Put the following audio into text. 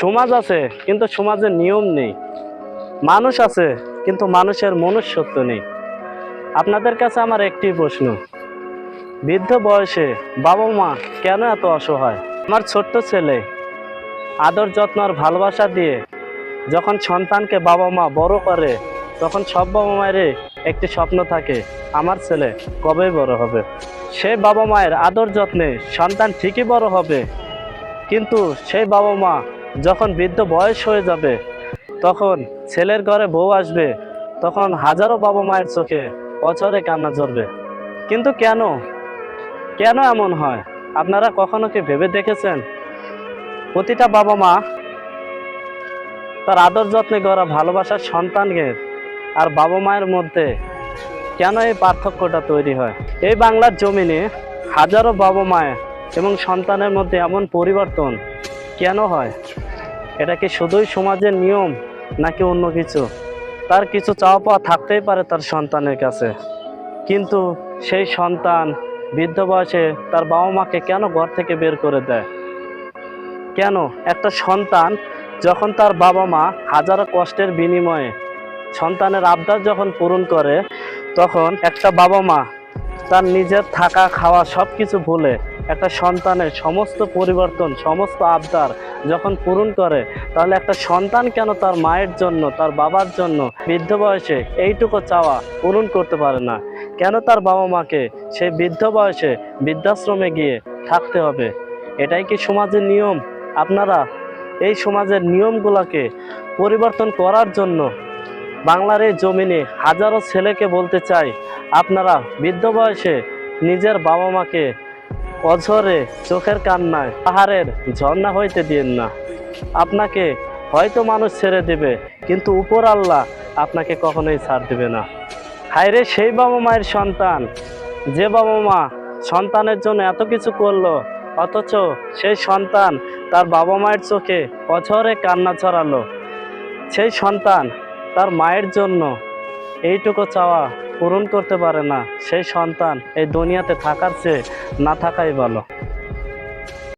সমাজ আছে, কিন্তু সমাজের নিয়ম নেই। মানুষ আছে, কিন্তু মানুষের মনুষ্যত্ব নেই। আপনাদের কাছে আমার একটি প্রশ্ন। বৃদ্ধ বয়সে বাবা মা কেন এত অসহায়? আমার ছোট্ট ছেলে আদর যত্ন আর ভালোবাসা দিয়ে যখন সন্তানকে বাবা মা বড় করে, তখন সব বাবা মায়েরই একটি স্বপ্ন থাকে, আমার ছেলে কবে বড় হবে? সেই বাবা মায়ের আদর যত্নে সন্তান ঠিকই বড় হবে, কিন্তু সেই বাবা মা যখন বৃদ্ধ বয়স হয়ে যাবে, তখন ছেলের ঘরে বউ আসবে, তখন হাজারো বাবা মায়ের চোখে বছরে কান্না ঝরবে। কিন্তু কেন? কেন এমন হয়? আপনারা কখনো কি ভেবে দেখেছেন? প্রতিটা বাবা মা তার আদর যত্নে গড়া ভালোবাসার সন্তানকে আর বাবা মায়ের মধ্যে কেন এই পার্থক্যটা তৈরি হয়? এই বাংলার জমিনে হাজারো বাবা মায়ের এবং সন্তানের মধ্যে এমন পরিবর্তন কেন হয়? এটা কি শুধুই সমাজের নিয়ম নাকি অন্য কিছু? তার কিছু চাওয়া পাওয়া থাকতেই পারে তার সন্তানের কাছে। কিন্তু সেই সন্তান বৃদ্ধ বয়সে তার বাবা মাকে কেন ঘর থেকে বের করে দেয়? কেন? একটা সন্তান যখন তার বাবা মা হাজারো কষ্টের বিনিময়ে সন্তানের আবদার যখন পূরণ করে, তখন একটা বাবা মা তার নিজের থাকা খাওয়া সব কিছু ভুলে একটা সন্তানের সমস্ত পরিবর্তন, সমস্ত আবদার যখন পূরণ করে, তাহলে একটা সন্তান কেন তার মায়ের জন্য, তার বাবার জন্য বৃদ্ধ বয়সে এইটুকু চাওয়া পূরণ করতে পারে না? কেন তার বাবা মাকে সেই বৃদ্ধ বয়সে বৃদ্ধাশ্রমে গিয়ে থাকতে হবে? এটাই কি সমাজের নিয়ম? আপনারা এই সমাজের নিয়মগুলোকে পরিবর্তন করার জন্য বাংলার এই জমিনে হাজারো ছেলেকে বলতে চাই, আপনারা বৃদ্ধ বয়সে নিজের বাবা মাকে অঝরে চোখের কান্নায়, পাহাড়ের ঝর্ণা হইতে দিন না। আপনাকে হয়তো মানুষ ছেড়ে দেবে, কিন্তু উপর আল্লাহ আপনাকে কখনোই ছাড় দেবে না। হায়রে সেই বাবা মায়ের সন্তান, যে বাবা মা সন্তানের জন্য এত কিছু করল, অথচ সেই সন্তান তার বাবা মায়ের চোখে অঝরে কান্না ছড়ালো। সেই সন্তান তার মায়ের জন্য এইটুকু চাওয়া পূরণ করতে পারে না। সেই সন্তান এই দুনিয়াতে থাকার চেয়ে না থাকাই ভালো।